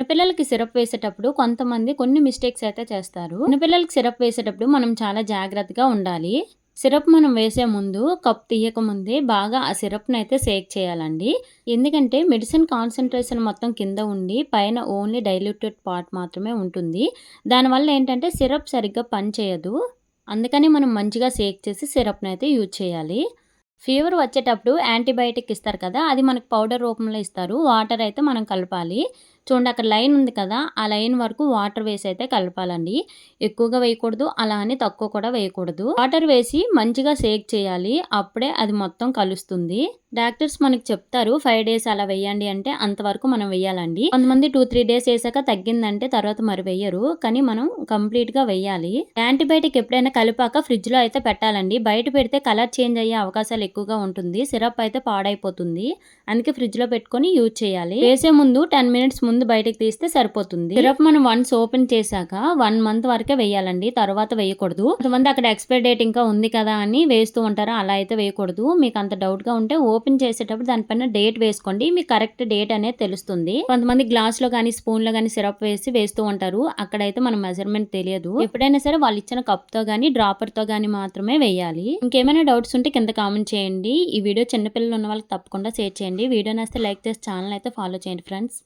పిల్లలకి సిరప్ వేసేటప్పుడు కొంతమంది కొన్ని మిస్టేక్స్ అయితే చేస్తారు. పిల్లలకి సిరప్ వేసేటప్పుడు మనం చాలా జాగ్రత్తగా ఉండాలి. సిరప్ మనం వేసే ముందు కప్ తీయక ముందే బాగా ఆ సిరప్ని అయితే సేక్ చేయాలండి. ఎందుకంటే మెడిసిన్ కాన్సన్ట్రేషన్ మొత్తం కింద ఉండి పైన ఓన్లీ డైల్యూటెడ్ పార్ట్ మాత్రమే ఉంటుంది. దానివల్ల ఏంటంటే సిరప్ సరిగ్గా పనిచేయదు. అందుకని మనం మంచిగా సేక్ చేసి సిరప్ని అయితే యూజ్ చేయాలి. ఫీవర్ వచ్చేటప్పుడు యాంటీబయాటిక్ ఇస్తారు కదా అది మనకు పౌడర్ రూపంలో ఇస్తారు. వాటర్ అయితే మనం కలపాలి. చూడండి అక్కడ లైన్ ఉంది కదా ఆ లైన్ వరకు వాటర్ వేసి అయితే కలపాలండి. ఎక్కువగా వేయకూడదు అలా అని తక్కువ కూడా వేయకూడదు. వాటర్ వేసి మంచిగా సేక్ చేయాలి అప్పుడే అది మొత్తం కలుస్తుంది. డాక్టర్స్ మనకి చెప్తారు ఫైవ్ డేస్ అలా వేయండి అంటే అంతవరకు మనం వేయాలండి. కొంతమంది టూ త్రీ డేస్ వేసాక తగ్గిందంటే తర్వాత మరి వేయరు కానీ మనం కంప్లీట్గా వేయాలి. యాంటీబయాటిక్ ఎప్పుడైనా కలిపాక ఫ్రిడ్జ్లో అయితే పెట్టాలండి. బయట పెడితే కలర్ చేంజ్ అయ్యే అవకాశాలు ఎక్కువగా ఉంటుంది సిరప్ అయితే పాడైపోతుంది అందుకే ఫ్రిడ్జ్లో పెట్టుకొని యూజ్ చేయాలి. వేసే ముందు టెన్ మినిట్స్ ముందు ముందు బయటకు తీస్తే సరిపోతుంది. సిరప్ మనం వన్స్ ఓపెన్ చేశాక వన్ మంత్ వరకే వేయాలండి. తర్వాత వేయకూడదు. కొంతమంది అక్కడ ఎక్స్పైర్ డేట్ ఇంకా ఉంది కదా అని వేస్తూ ఉంటారు? అలా అయితే వేయకూడదు. మీకు అంత డౌట్గా ఉంటే ఓపెన్ చేసేటప్పుడు దానిపైన డేట్ వేసుకోండి. మీకు కరెక్ట్ డేట్ అనేది తెలుస్తుంది. కొంతమంది గ్లాస్లో కానీ స్పూన్లో కానీ సిరప్ వేసి వేస్తూ ఉంటారు. అక్కడైతే మన మెజర్మెంట్ తెలియదు. ఎప్పుడైనా సరే వాళ్ళు ఇచ్చిన కప్తో గానీ డ్రాపర్తో గానీ మాత్రమే వేయాలి. ఇంకేమైనా డౌట్స్ ఉంటే కింద కామెంట్ చేయండి. ఈ వీడియో చిన్నపిల్లలు ఉన్న వాళ్ళకి తప్పకుండా షేర్ చేయండి. వీడియో నేస్తే లైక్ చేసి ఛానల్ అయితే ఫాలో చేయండి ఫ్రెండ్స్